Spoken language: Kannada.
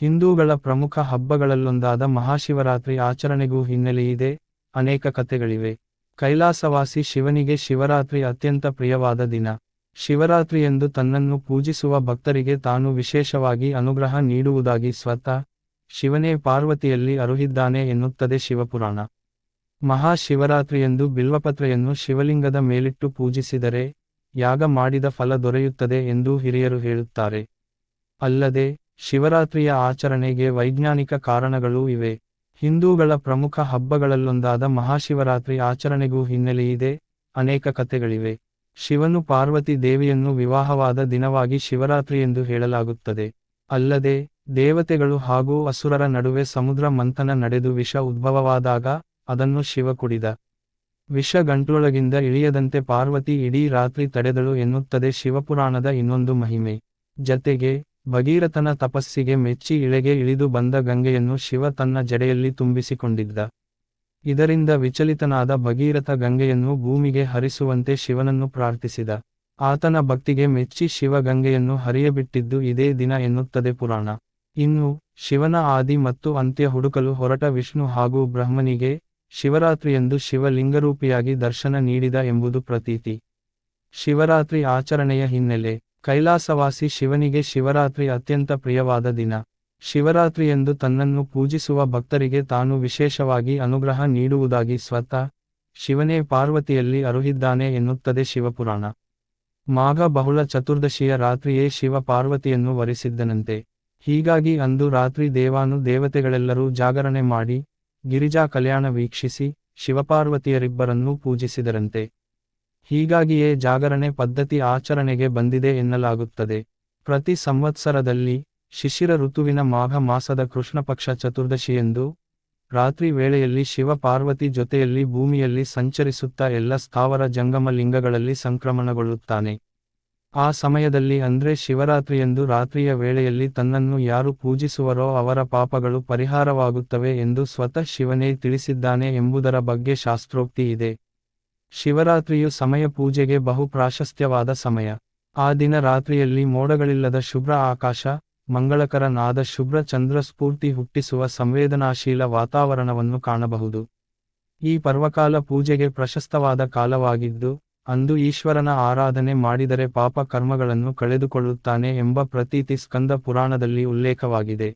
ಹಿಂದೂಗಳ ಪ್ರಮುಖ ಹಬ್ಬಗಳಲ್ಲೊಂದಾದ ಮಹಾಶಿವರಾತ್ರಿ ಆಚರಣೆಗೂ ಹಿನ್ನೆಲೆಯಿದೆ ಅನೇಕ ಕಥೆಗಳಿವೆ. ಕೈಲಾಸವಾಸಿ ಶಿವನಿಗೆ ಶಿವರಾತ್ರಿ ಅತ್ಯಂತ ಪ್ರಿಯವಾದ ದಿನ. ಶಿವರಾತ್ರಿಯೆಂದು ತನ್ನನ್ನು ಪೂಜಿಸುವ ಭಕ್ತರಿಗೆ ತಾನು ವಿಶೇಷವಾಗಿ ಅನುಗ್ರಹ ನೀಡುವುದಾಗಿ ಸ್ವತಃ ಶಿವನೇ ಪಾರ್ವತಿಯಲ್ಲಿ ಅರುಹಿದ್ದಾನೆ ಎನ್ನುತ್ತದೆ ಶಿವಪುರಾಣ. ಮಹಾಶಿವರಾತ್ರಿಯೆಂದು ಬಿಲ್ವಪತ್ರೆಯನ್ನು ಶಿವಲಿಂಗದ ಮೇಲಿಟ್ಟು ಪೂಜಿಸಿದರೆ, ಯಾಗ ಮಾಡಿದ ಫಲ ದೊರೆಯುತ್ತದೆ ಎಂದು ಹಿರಿಯರು ಹೇಳುತ್ತಾರೆ. ಅಲ್ಲದೆ ಶಿವರಾತ್ರಿಯ ಆಚರಣೆಗೆ ವೈಜ್ಞಾನಿಕ ಕಾರಣಗಳೂ ಇವೆ. ಹಿಂದೂಗಳ ಪ್ರಮುಖ ಹಬ್ಬಗಳಲ್ಲೊಂದಾದ ಮಹಾಶಿವರಾತ್ರಿ ಆಚರಣೆಗೂ ಹಿನ್ನೆಲೆಯಿದೆ ಅನೇಕ ಕಥೆಗಳಿವೆ. ಶಿವನು ಪಾರ್ವತಿ ದೇವಿಯನ್ನು ವಿವಾಹವಾದ ದಿನವಾಗಿ ಶಿವರಾತ್ರಿ ಎಂದು ಹೇಳಲಾಗುತ್ತದೆ. ಅಲ್ಲದೆ, ದೇವತೆಗಳು ಹಾಗೂ ಅಸುರರ ನಡುವೆ ಸಮುದ್ರ ಮಂಥನ ನಡೆದು ವಿಷ ಉದ್ಭವವಾದಾಗ ಅದನ್ನು ಶಿವ ಕುಡಿದ. ವಿಷ ಗಂಟಲೊಳಗಿಂದ ಇಳಿಯದಂತೆ ಪಾರ್ವತಿ ಇಡೀ ರಾತ್ರಿ ತಡೆದಳು ಎನ್ನುತ್ತದೆ ಶಿವಪುರಾಣದ ಇನ್ನೊಂದು ಮಹಿಮೆ. ಜತೆಗೆ ಭಗೀರಥನ ತಪಸ್ಸಿಗೆ ಮೆಚ್ಚಿ ಇಳೆಗೆ ಇಳಿದು ಬಂದ ಗಂಗೆಯನ್ನು ಶಿವ ತನ್ನ ಜಡೆಯಲ್ಲಿ ತುಂಬಿಸಿಕೊಂಡಿದ್ದ. ಇದರಿಂದ ವಿಚಲಿತನಾದ ಭಗೀರಥ ಗಂಗೆಯನ್ನು ಭೂಮಿಗೆ ಹರಿಸುವಂತೆ ಶಿವನನ್ನು ಪ್ರಾರ್ಥಿಸಿದ. ಆತನ ಭಕ್ತಿಗೆ ಮೆಚ್ಚಿ ಶಿವ ಗಂಗೆಯನ್ನು ಹರಿಯಬಿಟ್ಟಿದ್ದು ಇದೇ ದಿನ ಎನ್ನುತ್ತದೆ ಪುರಾಣ. ಇನ್ನು, ಶಿವನ ಆದಿ ಮತ್ತು ಅಂತ್ಯ ಹುಡುಕಲು ಹೊರಟ ವಿಷ್ಣು ಹಾಗೂ ಬ್ರಹ್ಮನಿಗೆ ಶಿವರಾತ್ರಿಯಂದು ಶಿವಲಿಂಗರೂಪಿಯಾಗಿ ದರ್ಶನ ನೀಡಿದ ಎಂಬುದು ಪ್ರತೀತಿ. ಶಿವರಾತ್ರಿ ಆಚರಣೆಯ ಹಿನ್ನೆಲೆ. ಕೈಲಾಸವಾಸಿ ಶಿವನಿಗೆ ಶಿವರಾತ್ರಿ ಅತ್ಯಂತ ಪ್ರಿಯವಾದ ದಿನ. ಶಿವರಾತ್ರಿಯಂದು ತನ್ನನ್ನು ಪೂಜಿಸುವ ಭಕ್ತರಿಗೆ ತಾನು ವಿಶೇಷವಾಗಿ ಅನುಗ್ರಹ ನೀಡುವುದಾಗಿ ಸ್ವತಃ ಶಿವನೇ ಪಾರ್ವತಿಯಲ್ಲಿ ಅರುಹಿದ್ದಾನೆ ಎನ್ನುತ್ತದೆ ಶಿವಪುರಾಣ. ಮಾಘ ಬಹುಳ ಚತುರ್ದಶಿಯ ರಾತ್ರಿಯೇ ಶಿವ ಪಾರ್ವತಿಯನ್ನು ವರಿಸಿದ್ದನಂತೆ. ಹೀಗಾಗಿ ಅಂದು ರಾತ್ರಿ ದೇವಾನು ದೇವತೆಗಳೆಲ್ಲರೂ ಜಾಗರಣೆ ಮಾಡಿ, ಗಿರಿಜಾ ಕಲ್ಯಾಣ ವೀಕ್ಷಿಸಿ, ಶಿವಪಾರ್ವತಿಯರಿಬ್ಬರನ್ನೂ ಪೂಜಿಸಿದರಂತೆ. ಹೀಗಾಗಿಯೇ ಜಾಗರಣೆ ಪದ್ಧತಿ ಆಚರಣೆಗೆ ಬಂದಿದೆ ಎನ್ನಲಾಗುತ್ತದೆ. ಪ್ರತಿ ಸಂವತ್ಸರದಲ್ಲಿ ಶಿಶಿರ ಋತುವಿನ ಮಾಘ ಮಾಸದ ಕೃಷ್ಣಪಕ್ಷ ಚತುರ್ದಶಿಯೆಂದು ರಾತ್ರಿ ವೇಳೆಯಲ್ಲಿ ಶಿವ ಪಾರ್ವತಿ ಜೊತೆಯಲ್ಲಿ ಭೂಮಿಯಲ್ಲಿ ಸಂಚರಿಸುತ್ತಾ ಎಲ್ಲ ಸ್ಥಾವರ ಜಂಗಮ ಲಿಂಗಗಳಲ್ಲಿ ಸಂಕ್ರಮಣಗೊಳ್ಳುತ್ತಾನೆ. ಆ ಸಮಯದಲ್ಲಿ ಅಂದ್ರೆ ಶಿವರಾತ್ರಿಯಂದು ರಾತ್ರಿಯ ವೇಳೆಯಲ್ಲಿ ತನ್ನನ್ನು ಯಾರು ಪೂಜಿಸುವರೋ ಅವರ ಪಾಪಗಳು ಪರಿಹಾರವಾಗುತ್ತವೆ ಎಂದು ಸ್ವತಃ ಶಿವನೇ ತಿಳಿಸಿದ್ದಾನೆ ಎಂಬುದರ ಬಗ್ಗೆ ಶಾಸ್ತ್ರೋಕ್ತಿ ಇದೆ. ಶಿವರಾತ್ರಿಯು ಸಮಯ ಪೂಜೆಗೆ ಬಹು ಪ್ರಾಶಸ್ತ್ಯವಾದ ಸಮಯ. ಆ ದಿನ ರಾತ್ರಿಯಲ್ಲಿ ಮೋಡಗಳಿಲ್ಲದ ಶುಭ್ರ ಆಕಾಶ, ಮಂಗಳಕರ ನಾದ ಶುಭ್ರ ಚಂದ್ರ ಸ್ಫೂರ್ತಿ ಹುಟ್ಟಿಸುವ ಸಂವೇದನಾಶೀಲ ವಾತಾವರಣವನ್ನು ಕಾಣಬಹುದು. ಈ ಪರ್ವಕಾಲ ಪೂಜೆಗೆ ಪ್ರಶಸ್ತವಾದ ಕಾಲವಾಗಿದ್ದು, ಅಂದು ಈಶ್ವರನ ಆರಾಧನೆ ಮಾಡಿದರೆ ಪಾಪ ಕರ್ಮಗಳನ್ನು ಕಳೆದುಕೊಳ್ಳುತ್ತಾನೆ ಎಂಬ ಪ್ರತೀತಿ ಸ್ಕಂದ ಪುರಾಣದಲ್ಲಿ ಉಲ್ಲೇಖವಾಗಿದೆ.